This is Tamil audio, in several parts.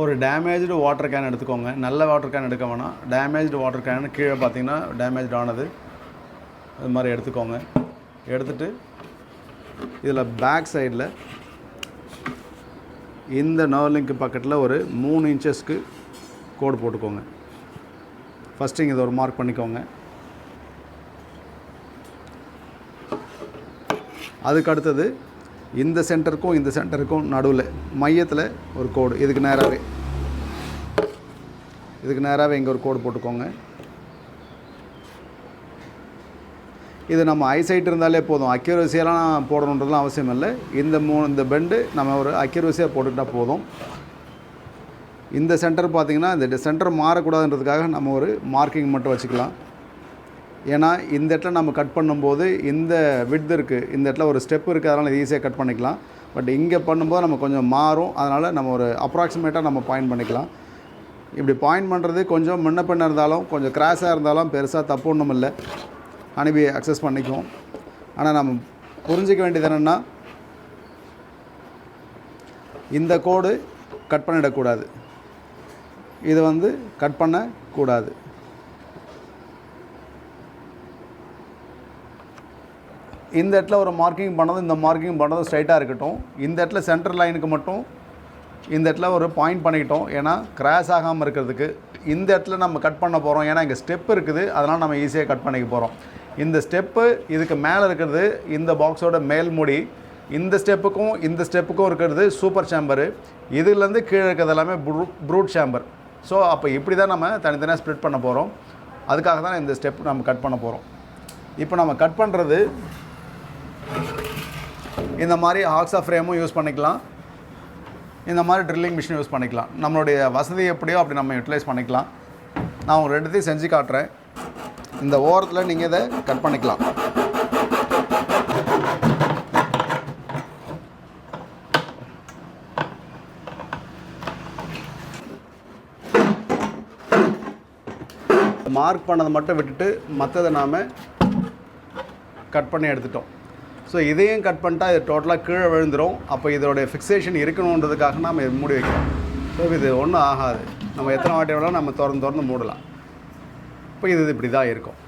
ஒரு டேமேஜ்டு வாட்டர் கேன் எடுத்துக்கோங்க. நல்ல வாட்டர் கேன் எடுக்க வேணாம். டேமேஜ்டு வாட்டர் கேன் கீழே பார்த்தீங்கன்னா டேமேஜ் ஆனது. அது மாதிரி எடுத்துக்கோங்க. எடுத்துட்டு இதில் பேக் சைடில் இந்த நர்லிங்க்கு பக்கத்தில் ஒரு மூணு இன்ச்சஸ்க்கு கோடு போட்டுக்கோங்க. ஃபஸ்ட்டு இங்கே இதை ஒரு மார்க் பண்ணிக்கோங்க. அதுக்கு அடுத்தது இந்த சென்டருக்கும் இந்த சென்டருக்கும் நடுவில் மையத்தில் ஒரு கோடு. இதுக்கு நேராகவே இதுக்கு நேராகவே இங்கே ஒரு கோடு போட்டுக்கோங்க. இது நம்ம ஐசைட் இருந்தாலே போதும். அக்யூரஸியெல்லாம் போடணுன்றதுலாம் அவசியம் இல்லை. இந்த மூணு இந்த பெண்டு நம்ம ஒரு அக்யூரஸியாக போட்டுக்கிட்டால் போதும். இந்த சென்டர் பார்த்திங்கன்னா இந்த சென்டர் மாறக்கூடாதுன்றதுக்காக நம்ம ஒரு மார்க்கிங் மட்டும் வச்சுக்கலாம். ஏன்னா இந்த இடத்துல நம்ம கட் பண்ணும்போது இந்த விட்த் இருக்குது இந்த இடத்துல ஒரு ஸ்டெப் இருக்குது அதனால் ஈஸியாக கட் பண்ணிக்கலாம். பட் இங்கே பண்ணும்போது நம்ம கொஞ்சம் மாறும் அதனால் நம்ம ஒரு அப்ராக்சிமேட்டாக நம்ம பாயிண்ட் பண்ணிக்கலாம். இப்படி பாயிண்ட் பண்ணுறது கொஞ்சம் முன்ன பின்ன இருந்தாலும் கொஞ்சம் கிராஸாக இருந்தாலும் பெருசாக தப்பு ஒன்றும் இல்லை. அனுப்பி அக்சஸ் பண்ணிக்குவோம். ஆனால் நம்ம புரிஞ்சிக்க வேண்டியது என்னென்னா இந்த கோடு கட் பண்ணிடக்கூடாது. இது வந்து கட் பண்ணக்கூடாது. இந்த இடத்துல ஒரு மார்க்கிங் பண்ணதும் இந்த மார்க்கிங் பண்ணதும் ஸ்ட்ரைட்டாக இருக்கட்டும். இந்த இடத்துல சென்டர் லைனுக்கு மட்டும் இந்த இடத்துல ஒரு பாயிண்ட் பண்ணிக்கிட்டோம். ஏன்னா கிராஸ் ஆகாமல் இருக்கிறதுக்கு இந்த இடத்துல நம்ம கட் பண்ண போகிறோம் ஏன்னா இங்கே ஸ்டெப் இருக்குது. அதனால் நம்ம ஈஸியாக கட் பண்ணிக்க போகிறோம் இந்த ஸ்டெப்பு இதுக்கு மேலே இருக்கிறது இந்த பாக்ஸோட மேல் மூடி இந்த ஸ்டெப்புக்கும் இந்த ஸ்டெப்புக்கும் இருக்கிறது சூப்பர் சேம்பரு இதுலேருந்து கீழே இருக்கிறது எல்லாமே ப்ரூ ப்ரூட் சேம்பர் ஸோ அப்போ இப்படி தான் நம்ம தனித்தனியாக ஸ்ப்ளிட் பண்ண போகிறோம் அதுக்காக தான் இந்த ஸ்டெப் நம்ம கட் பண்ண போகிறோம் இப்போ நம்ம கட் பண்ணுறது இந்த மாதிரி ஆக்ஸா ஃப்ரேமும் யூஸ் பண்ணிக்கலாம். இந்த மாதிரி ட்ரில்லிங் மிஷின் யூஸ் பண்ணிக்கலாம். நம்மளுடைய வசதி எப்படியோ அப்படி நம்ம யூட்டிலைஸ் பண்ணிக்கலாம். நான் உங்களுக்கு ரெண்டுத்தையும் செஞ்சு காட்டுறேன். இந்த ஓரத்தில் நீங்கள் இதை கட் பண்ணிக்கலாம். மார்க் பண்ணதை மட்டும் விட்டுட்டு மற்றதை நாம் கட் பண்ணி எடுத்துட்டோம். ஸோ இதையும் கட் பண்ணிட்டா இது டோட்டலாக கீழே விழுந்துடும் அப்போ இதோடைய ஃபிக்சேஷன் இருக்கணுன்றதுக்காக நாம் இது மூடி வைக்கிறோம். ஸோ இது ஒன்றும் ஆகாது. நம்ம எத்தனை வாட்டி வேணாலும் நம்ம திறந்து திறந்து மூடலாம். இப்போ இது இப்படி தான் இருக்கும்.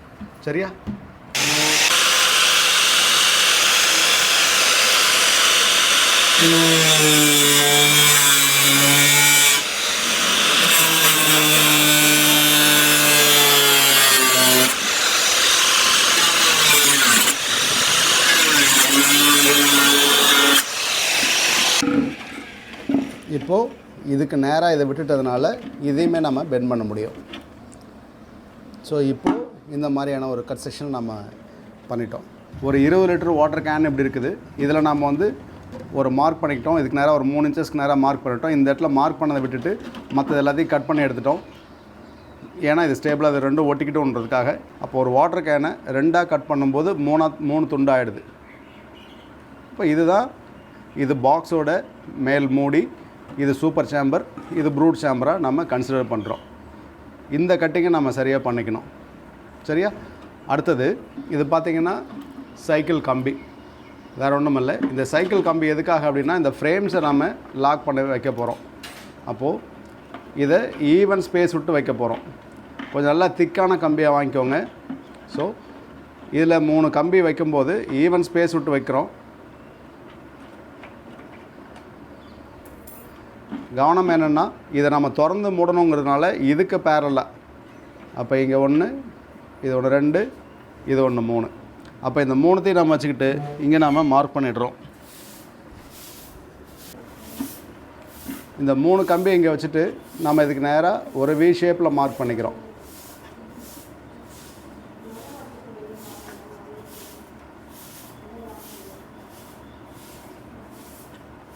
சரியா? இப்போது இதுக்கு நேராக இதை விட்டுட்டதுனால இதையுமே நம்ம பெண்ட் பண்ண முடியும். ஸோ இப்போது இந்த மாதிரியான ஒரு கட் செக்ஷன் நம்ம பண்ணிட்டோம். ஒரு இருபது லிட்டர் வாட்டர் கேன் இப்படி இருக்குது? இதில் நம்ம வந்து ஒரு மார்க் பண்ணிக்கிட்டோம். இதுக்கு நேராக ஒரு மூணு இன்ச்சஸ்க்கு நேராக மார்க் பண்ணிட்டோம். இந்த இடத்துல மார்க் பண்ணதை விட்டுட்டு மற்றது எல்லாத்தையும் கட் பண்ணி எடுத்துட்டோம். ஏன்னா இது ஸ்டேபிளாக இது ரெண்டும் ஒட்டிக்கிட்டோன்றதுக்காக அப்போ ஒரு வாட்டர் கேனை ரெண்டாக கட் பண்ணும்போது மூணா மூணு துண்டாகிடுது இப்போ இதுதான் இது பாக்ஸோட மேல் மூடி இது சூப்பர் சேம்பர் இது ப்ரூட் சேம்பராக நம்ம கன்சிடர் பண்ணுறோம் இந்த கட்டிங்கை நம்ம சரியாக பண்ணிக்கணும். சரியா? அடுத்தது இது பார்த்திங்கன்னா சைக்கிள் கம்பி. வேறு ஒன்றும் இல்லை. இந்த சைக்கிள் கம்பி எதுக்காக அப்படின்னா இந்த ஃப்ரேம்ஸை நம்ம லாக் பண்ண வைக்க போகிறோம் அப்போது இதை ஈவன் ஸ்பேஸ் விட்டு வைக்க போகிறோம் கொஞ்சம் நல்லா திக்கான கம்பியாக வாங்கிக்கோங்க. ஸோ இதில் மூணு கம்பி வைக்கும்போது ஈவன் ஸ்பேஸ் விட்டு வைக்கிறோம். கவனம் என்னென்னா இதை நம்ம திறந்து மூடணுங்கிறதுனால இதுக்கு பேரலாக அப்போ இங்கே ஒன்று இது ஒன்று ரெண்டு இது ஒன்று மூணு. அப்போ இந்த மூணுத்தையும் நம்ம வச்சுக்கிட்டு இங்கே நாம் மார்க் பண்ணிடுறோம். இந்த மூணு கம்பி இங்கே வச்சுட்டு நம்ம இதுக்கு நேராக ஒரு வி ஷேப்பில் மார்க் பண்ணிக்கிறோம்.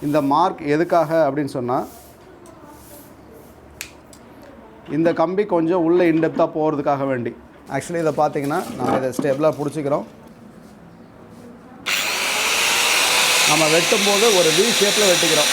இந்த மார்க் எதுக்காக அப்படின்னு சொன்னால் இந்த கம்பி கொஞ்சம் உள்ளே இன்டெப்த்தாக போகிறதுக்காக வேண்டி. ஆக்சுவலி இதை பார்த்தீங்கன்னா நம்ம இதை ஸ்டெபிளாக பிடிச்சிக்கிறோம். நம்ம வெட்டும்போது ஒரு வி ஷேப்பில் வெட்டிக்கிறோம்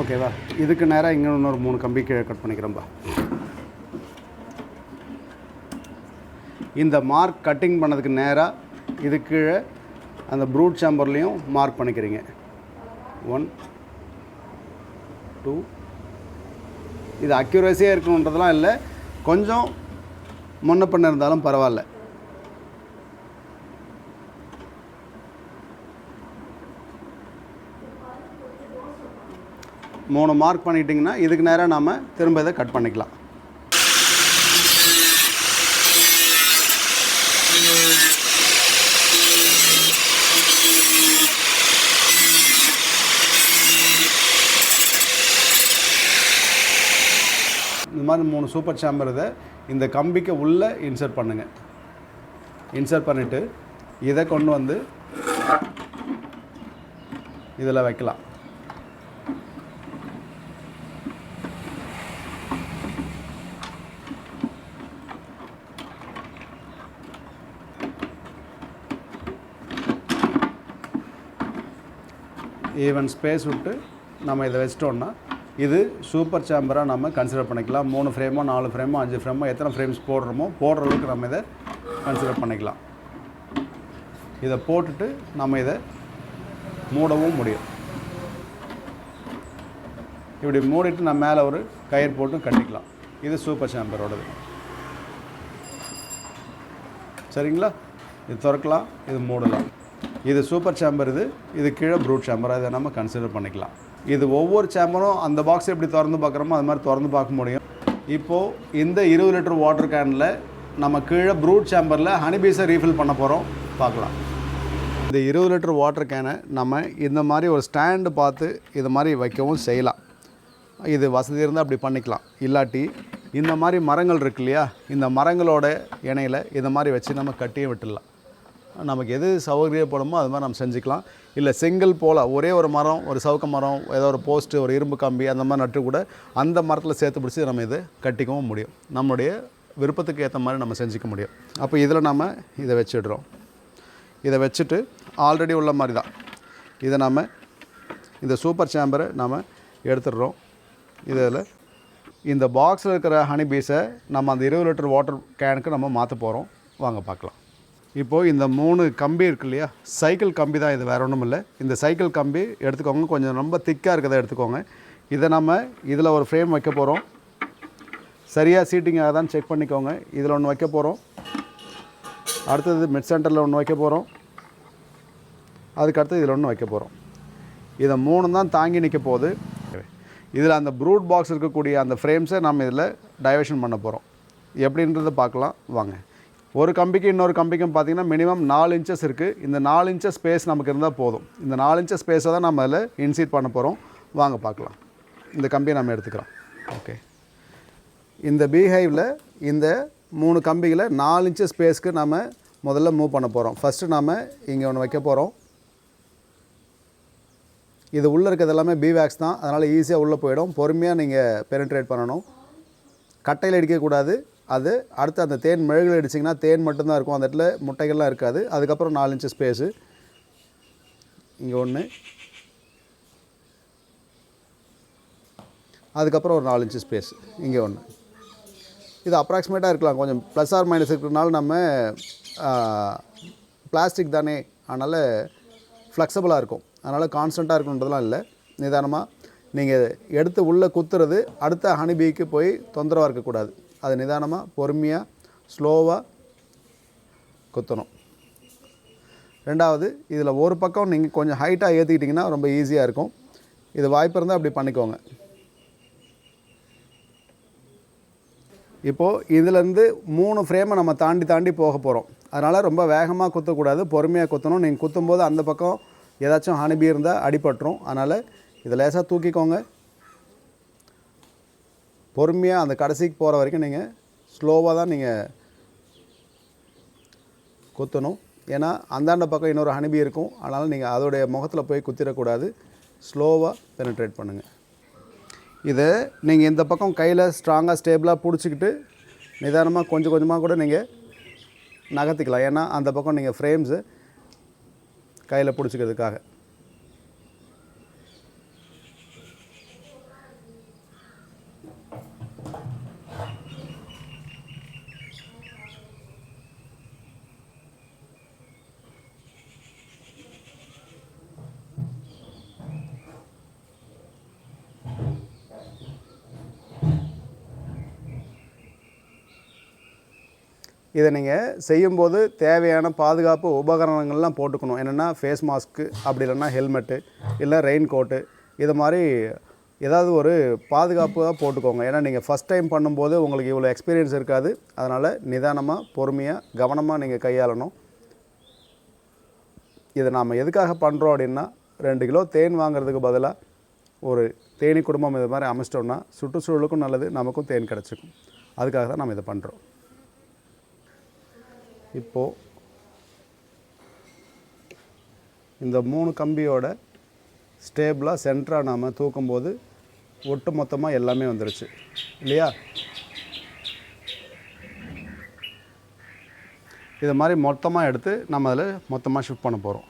ஓகேவா இதுக்கு நேராக இங்கே இன்னொரு மூணு கம்பி கீழே கட் பண்ணிக்கிறோம்பா இந்த மார்க் கட்டிங் பண்ணதுக்கு நேராக இது கீழே அந்த ப்ரூட் சாம்பர்லேயும் மார்க் பண்ணிக்கிறீங்க. ஒன் டூ இது அக்யூரஸியாக இருக்கணுன்றதெல்லாம் இல்லை. கொஞ்சம் முன்ன பண்ண இருந்தாலும் பரவாயில்ல. மூணு மார்க் பண்ணிட்டீங்கன்னா இதுக்கு நேராக நாம் திரும்ப இதை கட் பண்ணிக்கலாம். இந்த மாதிரி மூணு சூப்பர் சாம்பர் இதை இந்த கம்பிக்கு உள்ளே இன்சர்ட் பண்ணுங்கள் இன்சர்ட் பண்ணிவிட்டு இதை கொண்டு வந்து இதில் வைக்கலாம். ஈவன் ஸ்பேஸ் விட்டு நம்ம இதை வச்சிட்டோம்னா இது சூப்பர் சேம்பராக நம்ம கன்சிடர் பண்ணிக்கலாம். மூணு ஃப்ரேமோ நாலு ஃப்ரேமோ அஞ்சு ஃப்ரேமோ எத்தனை ஃப்ரேம்ஸ் போடுறோமோ போடுற அளவுக்கு நம்ம இதை கன்சிடர் பண்ணிக்கலாம். இதை போட்டுட்டு நம்ம இதை மூடவும் முடியும். இப்படி மூடிட்டு நம்ம மேலே ஒரு கயிறு போட்டு கட்டிக்கலாம். இது சூப்பர் சேம்பரோடது சரிங்களா? இது திறக்கலாம் இது மூடலாம். இது சூப்பர் சேம்பர் இது. இது கீழே ப்ரூட் சேம்பர் அதை நம்ம கன்சிடர் பண்ணிக்கலாம். இது ஒவ்வொரு சேம்பரும் அந்த பாக்ஸ் எப்படி திறந்து பார்க்குறோமோ அது மாதிரி திறந்து பார்க்க முடியும். இப்போது இந்த இருபது லிட்டர் வாட்டர் கேனில் நம்ம கீழே ப்ரூட் சேம்பரில் ஹனிபீஸை ரீஃபில் பண்ண போகிறோம் பார்க்கலாம். இந்த இருபது லிட்டர் வாட்டர் கேனை நம்ம இந்த மாதிரி ஒரு ஸ்டாண்டு பார்த்து இது மாதிரி வைக்கவும் செய்யலாம். இது வசதி இருந்தால் அப்படி பண்ணிக்கலாம். இல்லாட்டி இந்த மாதிரி மரங்கள் இருக்கு இல்லையா இந்த மரங்களோட இணையில் இந்த மாதிரி வச்சு நம்ம கட்டியே விட்டுடலாம். நமக்கு எது சௌகரியப்படுமோ அது மாதிரி நம்ம செஞ்சுக்கலாம். இல்லை செங்கல் போல் ஒரே ஒரு மரம் ஒரு சவுக்க மரம் ஏதோ ஒரு போஸ்ட்டு ஒரு இரும்பு கம்பி அந்த மாதிரி நட்டு கூட அந்த மரத்தில் சேர்த்து பிடிச்சி நம்ம இதை கட்டிக்கவும் முடியும். நம்முடைய விருப்பத்துக்கு ஏற்ற மாதிரி நம்ம செஞ்சுக்க முடியும். அப்போ இதில் நம்ம இதை வச்சிடுறோம். இதை வச்சுட்டு ஆல்ரெடி உள்ள மாதிரி தான். இதை நம்ம இந்த சூப்பர் சேம்பரை நம்ம எடுத்துடுறோம். இதில் இந்த பாக்ஸில் இருக்கிற ஹனி பீஸை நம்ம அந்த இருபது லிட்டர் வாட்டர் கேனுக்கு நம்ம மாற்ற போகிறோம் வாங்க பார்க்கலாம். இப்போது இந்த மூணு கம்பி இருக்கு இல்லையா? சைக்கிள் கம்பி தான் இது வேறு ஒன்றும் இல்லை. இந்த சைக்கிள் கம்பி எடுத்துக்கோங்க. கொஞ்சம் ரொம்ப திக்காக இருக்கிறத எடுத்துக்கோங்க. இதை நம்ம இதில் ஒரு ஃப்ரேம் வைக்க போகிறோம் சரியாக சீட்டிங்காக தான் செக் பண்ணிக்கோங்க. இதில் ஒன்று வைக்க போகிறோம் அடுத்தது மிட் சென்டரில் ஒன்று வைக்க போகிறோம் அதுக்கு அடுத்து இதில் ஒன்று வைக்க போகிறோம் இதை மூணு தான் தாங்கி நிற்க போகுது. இதில் அந்த ப்ரூட் பாக்ஸ் இருக்கக்கூடிய அந்த ஃப்ரேம்ஸை நம்ம இதில் டைவர்ஷன் பண்ண போகிறோம் எப்படின்றத பார்க்கலாம். வாங்க. ஒரு கம்பிக்கு இன்னொரு கம்பிக்கும் பார்த்தீங்கன்னா மினிமம் நாலு இன்ச்சஸ் இருக்குது இந்த நாலு இன்ச்சஸ் ஸ்பேஸ் நமக்கு இருந்தால் போதும். இந்த நாலு இன்ச்சஸ் ஸ்பேஸை தான் நம்ம அதில் இன்சீட் பண்ண போகிறோம் வாங்க பார்க்கலாம். இந்த கம்பியை நம்ம எடுத்துக்கிறோம். ஓகே இந்த பீஹைவில் இந்த மூணு கம்பிகளை நாலு இன்ச்சு ஸ்பேஸ்க்கு நம்ம முதல்ல மூவ் பண்ண போகிறோம் ஃபஸ்ட்டு நாம் இங்கே ஒன்று வைக்க போகிறோம் இது உள்ளே இருக்கிறது எல்லாமே பீவேக்ஸ் தான். அதனால் ஈஸியாக உள்ளே போயிடும். பொறுமையாக நீங்கள் பெனிட்ரேட் பண்ணணும். கட்டையில் அடிக்கக்கூடாது அது அடுத்து அந்த தேன் மெழுகில் அடிச்சிங்கன்னா தேன் மட்டும்தான் இருக்கும். அந்த இடத்துல முட்டைகள்லாம் இருக்காது. அதுக்கப்புறம் நாலு இன்ச்சு ஸ்பேஸு இங்கே ஒன்று அதுக்கப்புறம் ஒரு நாலு இன்ச்சு ஸ்பேஸ் இங்கே ஒன்று இது அப்ராக்சிமேட்டாக இருக்கலாம். கொஞ்சம் ப்ளஸ் ஆர் மைனஸ் இருக்கிறதுனால நம்ம பிளாஸ்டிக் தானே. அதனால் ஃப்ளெக்சபிளாக இருக்கும். அதனால் கான்ஸ்டண்ட்டாக இருக்கணுன்றதுலாம் இல்லை. நிதானமாக நீங்கள் எடுத்து உள்ளே குத்துறது அடுத்த ஹனிபீக்கு போய் தொந்தரவாக இருக்கக்கூடாது. அது நிதானமாக பொறுமையாக ஸ்லோவாக குத்தணும். ரெண்டாவது இதில் ஒரு பக்கம் நீங்கள் கொஞ்சம் ஹைட்டாக ஏற்றிக்கிட்டிங்கன்னா ரொம்ப ஈஸியாக இருக்கும். இது வாய்ப்பு இருந்தால் அப்படி பண்ணிக்கோங்க. இப்போது இதிலேருந்து மூணு ஃப்ரேமை நம்ம தாண்டி தாண்டி போக போகிறோம் அதனால் ரொம்ப வேகமாக குத்தக்கூடாது பொறுமையாக குத்தணும். நீங்கள் குத்தும்போது அந்த பக்கம் ஏதாச்சும் ஹனிபி இருந்தால் அடிபட்டுரும். அதனால் இதை லேசாக தூக்கிக்கோங்க. பொறுமையாக அந்த கடைசிக்கு போகிற வரைக்கும் நீங்கள் ஸ்லோவாக தான் நீங்கள் குத்தணும். ஏன்னா அந்தாண்ட பக்கம் இன்னொரு ஹனிபி இருக்கும். அதனால் நீங்கள் அதோடைய முகத்தில் போய் குத்திடக்கூடாது. ஸ்லோவாக பெனிட்ரேட் பண்ணுங்கள் இதை நீங்கள் இந்த பக்கம் கையில் ஸ்ட்ராங்காக ஸ்டேபிளாக பிடிச்சிக்கிட்டு நிதானமாக கொஞ்சம் கொஞ்சமாக கூட நீங்கள் நகர்த்திக்கலாம். ஏன்னா அந்த பக்கம் நீங்கள் ஃப்ரேம்ஸு கையில் பிடிச்சிக்கிறதுக்காக. இதை நீங்கள் செய்யும்போது தேவையான பாதுகாப்பு உபகரணங்கள்லாம் போட்டுக்கணும். என்னென்னா ஃபேஸ் மாஸ்க்கு அப்படி இல்லைன்னா ஹெல்மெட்டு இல்லை ரெயின் கோட்டு இது மாதிரி ஏதாவது ஒரு பாதுகாப்பாக போட்டுக்கோங்க. ஏன்னா நீங்கள் ஃபஸ்ட் டைம் பண்ணும்போது உங்களுக்கு இவ்வளோ எக்ஸ்பீரியன்ஸ் இருக்காது. அதனால் நிதானமாக பொறுமையாக கவனமாக நீங்கள் கையாளணும். இதை நாம் எதுக்காக பண்ணுறோம் அப்படின்னா ரெண்டு கிலோ தேன் வாங்குறதுக்கு பதிலாக ஒரு தேனி குடும்பம் இது மாதிரி அமைச்சிட்டோம்னா சுற்றுச்சூழலுக்கும் நல்லது நமக்கும் தேன் கிடச்சிக்கும். அதுக்காக தான் நம்ம இதை பண்ணுறோம் இப்போது இந்த மூணு கம்பியோட ஸ்டேபிளாக சென்டராக நாம் தூக்கும்போது ஒட்டு மொத்தமாக எல்லாமே வந்துருச்சு. இல்லையா? இதை மாதிரி மொத்தமாக எடுத்து நம்ம அதில் மொத்தமாக ஷிஃப்ட் பண்ண போகிறோம்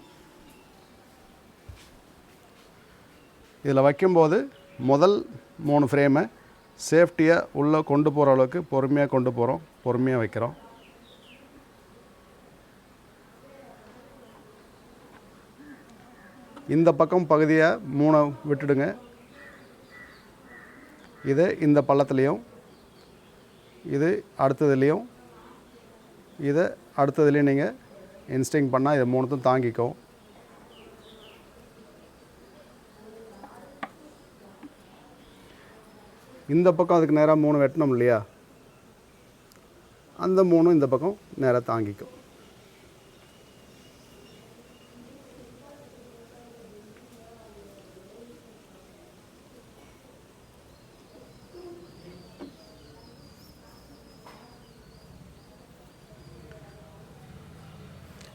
இதில் வைக்கும்போது முதல் மூணு ஃப்ரேமை சேஃப்டியாக உள்ளே கொண்டு போகிற அளவுக்கு பொறுமையாக கொண்டு போகிறோம் பொறுமையாக வைக்கிறோம். இந்த பக்கம் பகுதியை மூணை விட்டுடுங்க. இது இந்த பள்ளத்துலேயும் இது அடுத்ததுலேயும் இதை அடுத்ததுலேயும் நீங்கள் இன்ஸ்டிங் பண்ணால் இதை மூணுத்தும் தாங்கிக்கும் இந்த பக்கம் அதுக்கு நேராக மூணு வெட்டணும் இல்லையா? அந்த மூணும் இந்த பக்கம் நேராக தாங்கிக்கும்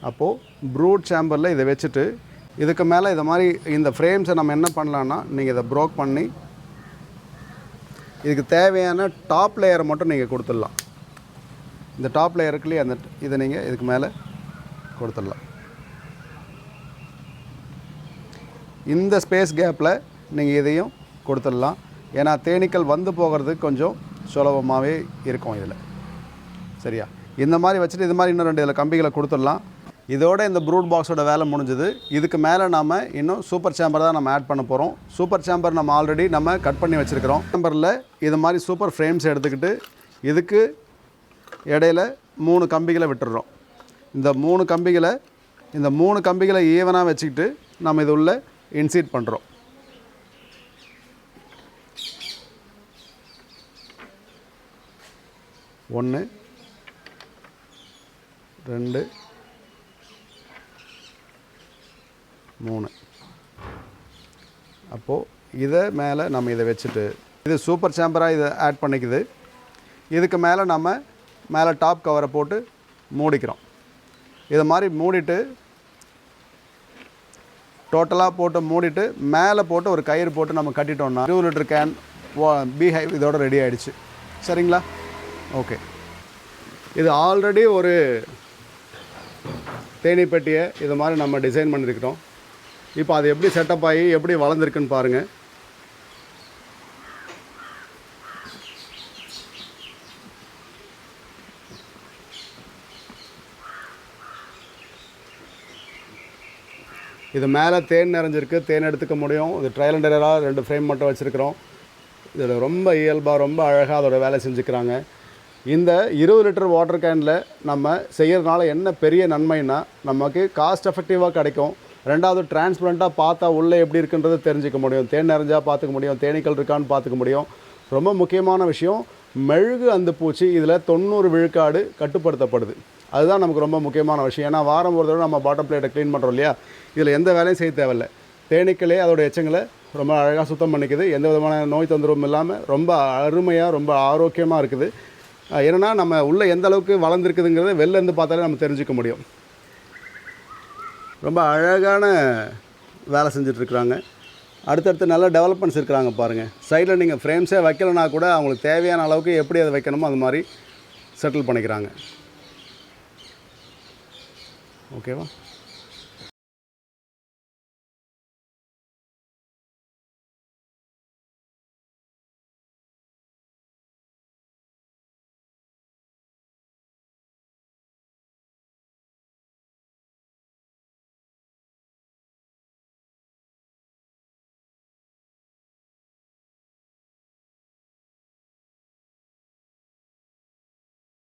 அப்போது ப்ரூட் சேம்பரில் இதை வச்சுட்டு இதுக்கு மேலே இதை மாதிரி இந்த ஃப்ரேம்ஸை நம்ம என்ன பண்ணலான்னா நீங்கள் இதை ப்ரோக் பண்ணி இதுக்கு தேவையான டாப் லேயரை மட்டும் நீங்கள் கொடுத்துடலாம். இந்த டாப் லேயர் இருக்குல்லையே அந்த இதை நீங்கள் இதுக்கு மேலே கொடுத்துடலாம். இந்த ஸ்பேஸ் கேப்பில் நீங்கள் இதையும் கொடுத்துடலாம். ஏன்னா தேனீக்கள் வந்து போகிறதுக்கு கொஞ்சம் சுலபமாகவே இருக்கும் இதில். சரியா? இந்த மாதிரி வச்சுட்டு இது மாதிரி இன்னும் ரெண்டு இதில் கம்பிகளை கொடுத்துடலாம். இதோட இந்த ப்ரூட் பாக்ஸோட வேலை முடிஞ்சது. இதுக்கு மேலே நம்ம இன்னும் சூப்பர் சேம்பர் தான் நம்ம ஆட் பண்ண போகிறோம் சூப்பர் சேம்பர் நம்ம ஆல்ரெடி நம்ம கட் பண்ணி வச்சுருக்கிறோம். சேம்பரில் இது மாதிரி சூப்பர் ஃப்ரேம்ஸ் எடுத்துக்கிட்டு இதுக்கு இடையில மூணு கம்பிகளை விட்டுடுறோம். இந்த மூணு கம்பிகளை இந்த மூணு கம்பிகளை ஈவனாக வச்சுக்கிட்டு நம்ம இது உள்ள இன்சீட் பண்ணுறோம் ஒன்று ரெண்டு மூணு. அப்போது இதை மேலே நம்ம இதை வச்சுட்டு இது சூப்பர் சேம்பராக இதை ஆட் பண்ணிக்குது. இதுக்கு மேலே நம்ம மேலே டாப் கவரை போட்டு மூடிக்கிறோம். இதை மாதிரி மூடிட்டு டோட்டலாக போட்டு மூடிட்டு மேலே போட்டு ஒரு கயிறு போட்டு நம்ம கட்டிட்டோம்னா இருபது லிட்டர் கேன் பீஹைவ் இதோட ரெடி ஆகிடுச்சு சரிங்களா? ஓகே இது ஆல்ரெடி ஒரு தேனி பெட்டியை இது மாதிரி நம்ம டிசைன் பண்ணியிருக்கிறோம் இப்போ அது எப்படி செட்டப் ஆகி எப்படி வளர்ந்துருக்குன்னு பாருங்கள் இது மேலே தேன் நிறைஞ்சிருக்கு. தேன் எடுத்துக்க முடியும். இது ட்ரையல் அண்ட் எரராக ரெண்டு ஃப்ரேம் மட்டும் வச்சுருக்கிறோம். இதில் ரொம்ப இயல்பாக ரொம்ப அழகாக அதோட வேலை செஞ்சுக்கிறாங்க. இந்த இருபது லிட்டர் வாட்டர் கேனில் நம்ம செய்கிறதுனால என்ன பெரிய நன்மைன்னா நமக்கு காஸ்ட் எஃபெக்டிவாக கிடைக்கும். ரெண்டாவது டிரான்ஸ்பரண்ட்டாக பார்த்தா உள்ளே எப்படி இருக்குன்றது தெரிஞ்சுக்க முடியும். தேன் நிறைஞ்சா பார்த்துக்க முடியும். தேனீக்கள் இருக்கான்னு பார்த்துக்க முடியும். ரொம்ப முக்கியமான விஷயம் மெழுகு அந்த பூச்சி இதில் தொண்ணூறு விழுக்காடு கட்டுப்படுத்தப்படுது. அதுதான் நமக்கு ரொம்ப முக்கியமான விஷயம். ஏன்னா வாரம் ஒரு தடவை நம்ம பாட்டம் பிளேட்டை க்ளீன் பண்ணுறோம் இல்லையா? இதில் எந்த வேலையும் செய்ய தேவையில்லை. தேனீக்களே அதோட எச்சங்களை ரொம்ப அழகாக சுத்தம் பண்ணிக்குது. எந்த விதமான நோய் தொந்தரவும் இல்லாமல் ரொம்ப அருமையாக ரொம்ப ஆரோக்கியமாக இருக்குது. ஏன்னா நம்ம உள்ளே எந்த அளவுக்கு வளர்ந்துருக்குதுங்கிறத வெளில இருந்து பார்த்தாலே நம்ம தெரிஞ்சுக்க முடியும். ரொம்ப அழகான வேலை செஞ்சிட்ருக்குறாங்க. அடுத்தடுத்து நல்ல டெவலப்மெண்ட்ஸ் இருக்கிறாங்க பாருங்கள் சைடில் நீங்கள் ஃப்ரேம்ஸே வைக்கலைன்னா கூட அவங்களுக்கு தேவையான அளவுக்கு எப்படி அதை வைக்கணுமோ அது மாதிரி செட்டில் பண்ணிக்கிறாங்க. ஓகேவா